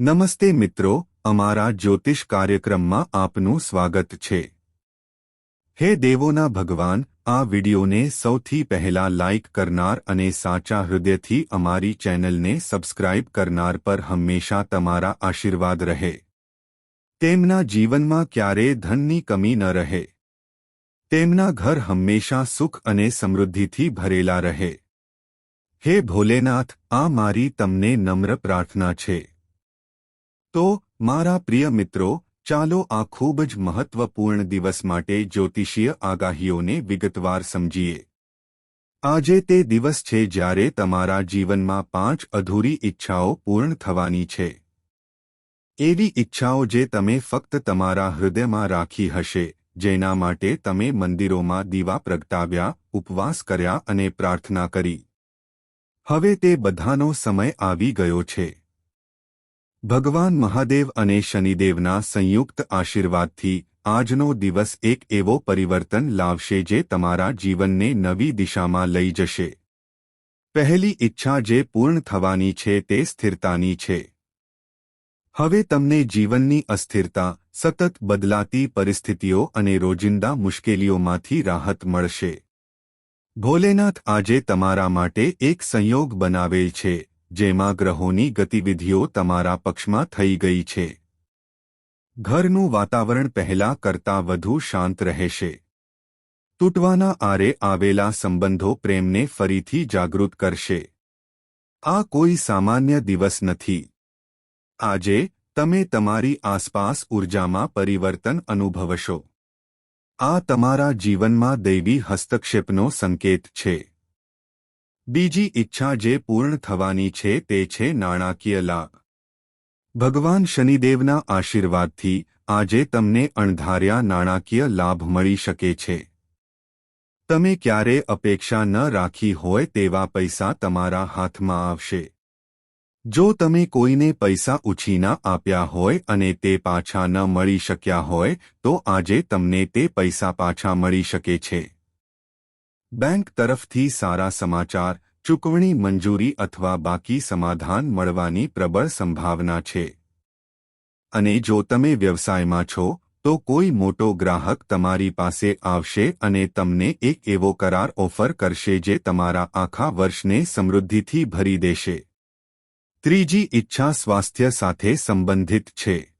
નમસ્તે મિત્રો, અમારા જ્યોતિષ કાર્યક્રમમાં આપનું સ્વાગત છે. હે દેવોના ભગવાન, આ વિડિયોને સૌથી પહેલા લાઇક કરનાર અને સાચા હૃદયથી અમારી ચેનલને સબસ્ક્રાઇબ કરનાર પર હંમેશા તમારા આશીર્વાદ રહે. તેમના જીવનમાં ક્યારેય ધનની કમી ન રહે. તેમના ઘર હંમેશા સુખ અને સમૃદ્ધિથી ભરેલા રહે. હે ભોલેનાથ, આ મારી તમને નમ્ર પ્રાર્થના છે. તો, મારા પ્રિય મિત્રો, ચાલો આ ખૂબ જ મહત્વપૂર્ણ દિવસ માટે જ્યોતિષીય આગાહીઓને વિગતવાર સમજીએ. આજે તે દિવસ છે જ્યારે તમારા જીવનમાં પાંચ અધૂરી ઈચ્છાઓ પૂર્ણ થવાની છે. એવી ઈચ્છાઓ જે તમે ફક્ત તમારા હૃદયમાં રાખી હશે, જેના માટે તમે મંદિરોમાં દીવા પ્રગટાવ્યા, ઉપવાસ કર્યા અને પ્રાર્થના કરી. હવે તે બધાનો સમય આવી ગયો છે. ભગવાન મહાદેવ અને શનિદેવના સંયુક્ત આશીર્વાદથી આજનો દિવસ એક એવો પરિવર્તન લાવશે જે તમારા જીવનને નવી દિશામાં લઈ જશે. પહેલી ઈચ્છા જે પૂર્ણ થવાની છે તે સ્થિરતાની છે. હવે તમને જીવનની અસ્થિરતા, સતત બદલાતી પરિસ્થિતિઓ અને રોજિંદા મુશ્કેલીઓમાંથી રાહત મળશે. ભોલેનાથ આજે તમારા માટે એક સંયોગ બનાવેલ છે. જેમાં ગ્રહોની ગતિવિધિઓ તમારા પક્ષમાં થઈ ગઈ છે. ઘરનું વાતાવરણ પહેલા કરતાં વધુ શાંત રહેશે. તૂટવાના આરે આવેલા સંબંધો પ્રેમને ફરીથી જાગૃત કરશે. આ કોઈ સામાન્ય દિવસ નથી. આજે, તમે તમારી આસપાસ ઉર્જામાં પરિવર્તન અનુભવશો. આ તમારા જીવનમાં દૈવી હસ્તક્ષેપનો સંકેત છે. બીજી ઈચ્છા જે પૂર્ણ થવાની છે તે છે નાણાકીય લાભ. ભગવાન શનિદેવના આશીર્વાદથી આજે તમને અણધાર્યા નાણાકીય લાભ મળી શકે છે. તમે ક્યારે અપેક્ષા ન રાખી હોય તેવા પૈસા તમારા હાથમાં આવશે. જો તમે કોઈને પૈસા ઉછીના આપ્યા હોય અને તે પાછા ન મળી શક્યા હોય, તો આજે તમને તે પૈસા પાછા મળી શકે છે. બેંક તરફથી સારા સમાચાર, ચૂકવણી મંજૂરી અથવા બાકી સમાધાન મળવાની પ્રબળ સંભાવના છે. અને જો તમે વ્યવસાયમાં છો, તો કોઈ મોટો ગ્રાહક તમારી પાસે આવશે અને તમને એક એવો કરાર ઓફર કરશે જે તમારા આખા વર્ષને સમૃદ્ધિથી ભરી દેશે. ત્રીજી ઈચ્છા સ્વાસ્થ્ય સાથે સંબંધિત છે.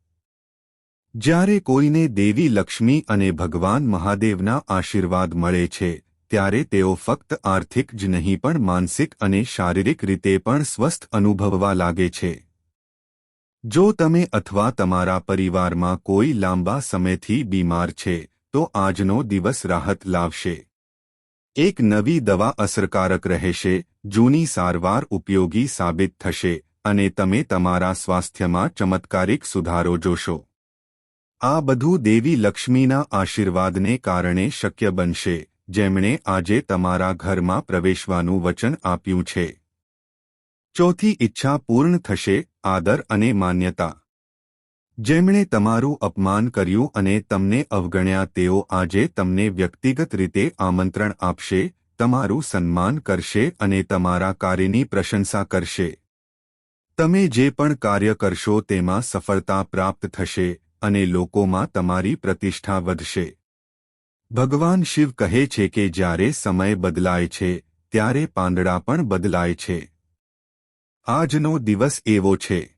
જ્યારે કોઈને દેવી લક્ષ્મી અને ભગવાન મહાદેવના આશીર્વાદ મળે છે ત્યારે તેઓ ફક્ત આર્થિક જ નહીં પણ માનસિક અને શારીરિક રીતે પણ સ્વસ્થ અનુભવવા લાગે છે. જો તમે અથવા તમારા પરિવારમાં કોઈ લાંબા સમયથી બીમાર છે, તો આજનો દિવસ રાહત લાવશે. એક નવી દવા અસરકારક રહેશે, જૂની સારવાર ઉપયોગી સાબિત થશે, અને તમે તમારા સ્વાસ્થ્યમાં ચમત્કારિક સુધારો જોશો. આ બધું દેવી લક્ષ્મીના આશીર્વાદને કારણે શક્ય બનશે. જેમણે આજે તમારા ઘરમાં પ્રવેશવાનું વચન આપ્યું છે. ચોથી ઈચ્છા પૂર્ણ થશે, આદર અને માન્યતા. જેમણે તમારું અપમાન કર્યું અને તમને અવગણ્યા, તેઓ આજે તમને વ્યક્તિગત રીતે આમંત્રણ આપશે, તમારું સન્માન કરશે અને તમારા કાર્યની પ્રશંસા કરશે. તમે જે પણ કાર્ય કરશો, તેમાં સફળતા પ્રાપ્ત થશે અને લોકોમાં તમારી પ્રતિષ્ઠા વધશે. ભગવાન શિવ કહે છે કે જ્યારે સમય બદલાય છે, ત્યારે પાંદડા પણ બદલાય છે. આજનો દિવસ એવો છે.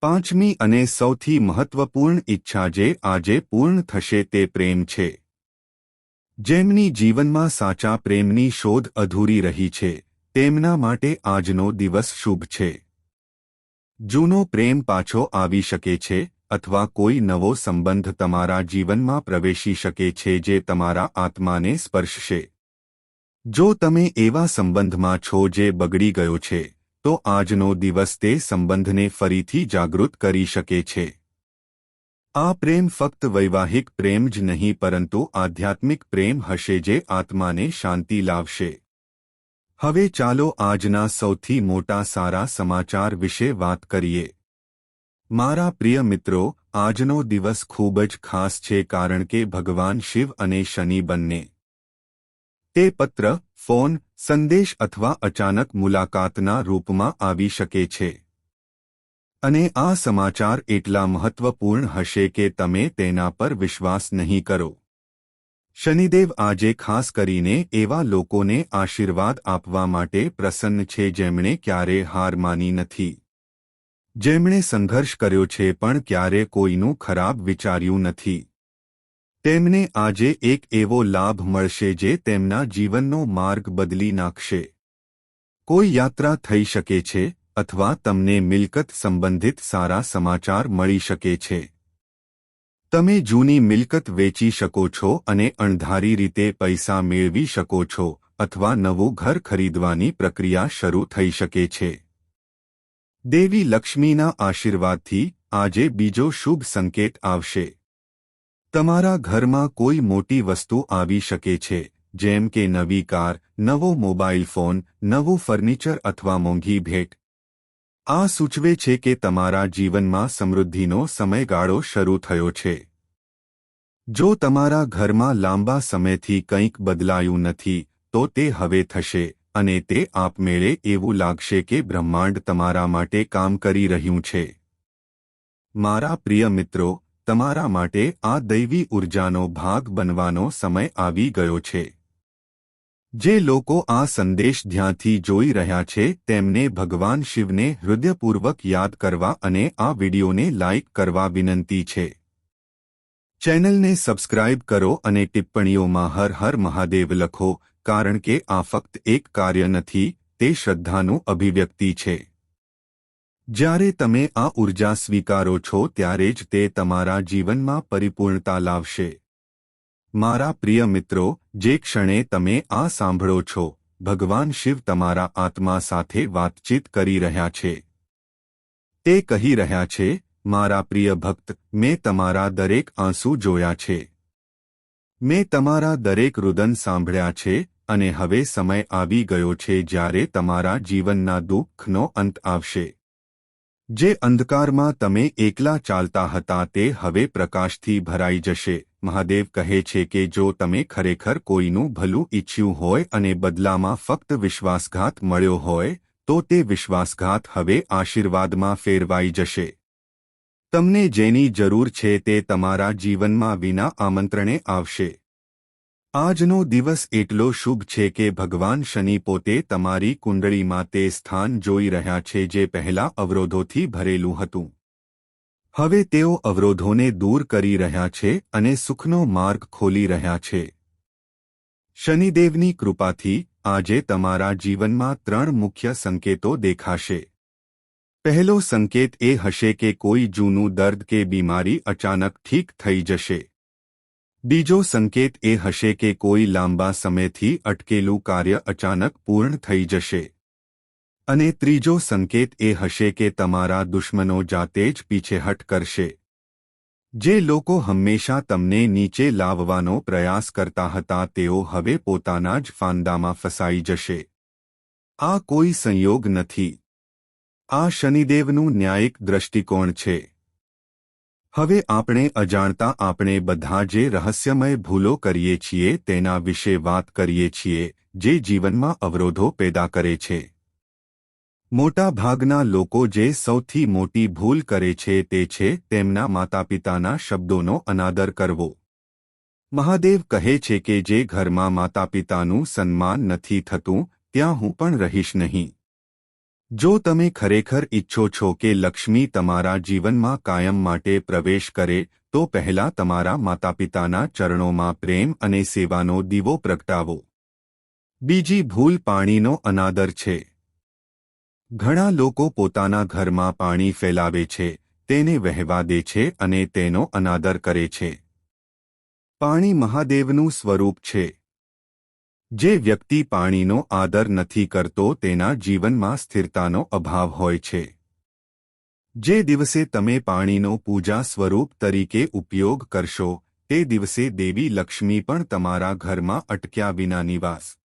પાંચમી અને સૌથી મહત્વપૂર્ણ ઈચ્છા જે આજે પૂર્ણ થશે તે પ્રેમ છે. જેમની જીવનમાં સાચા પ્રેમની શોધ અધૂરી રહી છે, તેમના માટે આજનો દિવસ શુભ છે. જૂનો પ્રેમ પાછો આવી શકે છે અથવા કોઈ નવો સંબંધ તમારા જીવનમાં પ્રવેશી શકે છે જે તમારા આત્માને સ્પર્શશે. જો તમે એવા સંબંધમાં છો જે બગડી ગયો છે, તો આજનો દિવસ તે સંબંધને ફરીથી જાગૃત કરી શકે છે. આ પ્રેમ ફક્ત વૈવાહિક પ્રેમ જ નહીં, પરંતુ આધ્યાત્મિક પ્રેમ હશે જે આત્માને શાંતિ લાવશે. હવે ચાલો આજના સૌથી મોટા સારા સમાચાર વિશે વાત કરીએ. મારા પ્રિય મિત્રો, આજનો દિવસ ખૂબ જ ખાસ છે કારણ કે ભગવાન શિવ અને શનિ બંને. તે પત્ર, ફોન, સંદેશ અથવા અચાનક મુલાકાતના રૂપમાં આવી શકે છે. અને આ સમાચાર એટલા મહત્વપૂર્ણ હશે કે તમે તેના પર વિશ્વાસ નહીં કરો. શનિદેવ આજે ખાસ કરીને એવા લોકોને આશીર્વાદ આપવા માટે પ્રસન્ન છે જેમણે ક્યારે હાર માની નથી. જેમણે સંઘર્ષ કર્યો છે પણ ક્યારે કોઈનું ખરાબ વિચાર્યું નથી. તેમને આજે એક એવો લાભ મળશે જે તેમના જીવનનો માર્ગ બદલી નાખશે. કોઈ યાત્રા થઈ શકે છે અથવા તમને મિલકત સંબંધિત સારા સમાચાર મળી શકે છે. તમે જૂની મિલકત વેચી શકો છો અને અણધારી રીતે પૈસા મેળવી શકો છો અથવા નવું ઘર ખરીદવાની પ્રક્રિયા શરૂ થઈ શકે છે. દેવી લક્ષ્મીના આશીર્વાદથી આજે બીજો શુભ સંકેત આવશે. તમારા ઘરમાં કોઈ મોટી વસ્તુ આવી શકે છે, જેમ કે નવી કાર, નવો મોબાઈલ ફોન, નવું ફર્નિચર અથવા મોંઘી ભેટ. આ સૂચવે છે કે તમારા જીવનમાં સમૃદ્ધિનો સમયગાળો શરૂ થયો છે. જો તમારા ઘરમાં લાંબા સમયથી કંઈક બદલાયું નથી, તો તે હવે થશે. અને તે આપમેળે એવું લાગશે કે બ્રહ્માંડ તમારા માટે કામ કરી રહ્યું છે. મારા પ્રિય મિત્રો, તમારા માટે આ દૈવી ઉર્જાનો ભાગ બનવાનો સમય આવી ગયો છે. જે લોકો આ સંદેશ ધ્યાનથી જોઈ રહ્યા છે, તેમને ભગવાન શિવને હૃદયપૂર્વક યાદ કરવા અને આ વિડિયોને લાઇક કરવા વિનંતી છે. ચેનલને સબસ્ક્રાઇબ કરો અને ટિપ્પણીઓમાં હર હર મહાદેવ લખો કારણ કે આ ફક્ત એક કાર્ય નથી, તે શ્રદ્ધાનું અભિવ્યક્તિ છે. જ્યારે તમે આ ઊર્જા સ્વીકારો છો ત્યારે જ તે તમારા જીવનમાં પરિપૂર્ણતા લાવશે. મારા પ્રિય મિત્રો, જે ક્ષણે તમે આ સાંભળો છો, ભગવાન શિવ તમારા આત્મા સાથે વાતચીત કરી રહ્યા છે. તે કહી રહ્યા છે, મારા પ્રિય ભક્ત, મેં તમારા દરેક આંસુ જોયા છે. મેં તમારા દરેક રુદન સાંભળ્યા છે અને હવે સમય આવી ગયો છે જ્યારે તમારા જીવનના દુઃખનો અંત આવશે. જે અંધકારમાં તમે એકલા ચાલતા હતા તે હવે પ્રકાશથી ભરાઈ જશે. મહાદેવ કહે છે કે જો તમે ખરેખર કોઈનું ભલું ઇચ્છ્યું હોય અને બદલામાં ફક્ત વિશ્વાસઘાત મળ્યો હોય, તો તે વિશ્વાસઘાત હવે આશીર્વાદમાં ફેરવાઈ જશે. તમને જેની જરૂર છે તે તમારા જીવનમાં વિના આમંત્રણે આવશે. આજનો દિવસ એટલો શુભ છે કે ભગવાન શનિ પોતે તમારી કુંડળીમાં તે સ્થાન જોઈ રહ્યા છે જે પહેલા અવરોધોથી ભરેલું હતું. હવે તેઓ અવરોધોને દૂર કરી રહ્યા છે અને સુખનો માર્ગ ખોલી રહ્યા છે. શનિદેવની કૃપાથી આજે તમારા જીવનમાં ત્રણ મુખ્ય સંકેતો દેખાશે. પહેલો સંકેત એ હશે કે કોઈ જૂનું દર્દ કે બીમારી અચાનક ઠીક થઈ જશે. બીજો સંકેત એ હશે કે કોઈ લાંબા સમયથી અટકેલું કાર્ય અચાનક પૂર્ણ થઈ જશે. અને ત્રીજો સંકેત એ હશે કે તમારા દુશ્મનો જાતે જ પીછેહટ કરશે. જે લોકો હંમેશા તમને નીચે લાવવાનો પ્રયાસ કરતા હતા તેઓ હવે પોતાના જ ફાંદામાં ફસાઈ જશે. આ કોઈ સંયોગ નથી. આ શનિદેવનું ન્યાયિક દ્રષ્ટિકોણ છે. હવે આપણે અજાણતા આપણે બધા જે રહસ્યમય ભૂલો કરીએ છીએ તેના વિશે વાત કરીએ છીએ, જે જીવનમાં અવરોધો પેદા કરે છે. મોટાભાગના લોકો જે સૌથી મોટી ભૂલ કરે છે તે છે તેમના માતાપિતાના શબ્દોનો અનાદર કરવો. મહાદેવ કહે છે કે જે ઘરમાં માતાપિતાનું સન્માન નથી થતું, ત્યાં હું પણ રહીશ નહીં. જો તમે ખરેખર ઈચ્છો છો કે લક્ષ્મી તમારા જીવનમાં કાયમ માટે પ્રવેશ કરે, તો પહેલા તમારા માતાપિતાના ચરણોમાં પ્રેમ અને સેવાનો દીવો પ્રગટાવો. બીજી ભૂલ પાણીનો અનાદર છે. ઘણા લોકો પોતાના ઘરમાં પાણી ફેલાવે છે, તેને વહેવા દે છે અને તેનો અનાદર કરે છે. પાણી મહાદેવનું સ્વરૂપ છે. જે વ્યક્તિ પાણીનો આદર નથી કરતો તેના જીવનમાં સ્થિરતાનો અભાવ હોય છે. જે દિવસે તમે પાણીનો પૂજા સ્વરૂપ તરીકે ઉપયોગ કરશો, તે દિવસે દેવી લક્ષ્મી પણ તમારા ઘરમાં અટક્યા વિના નિવાસ.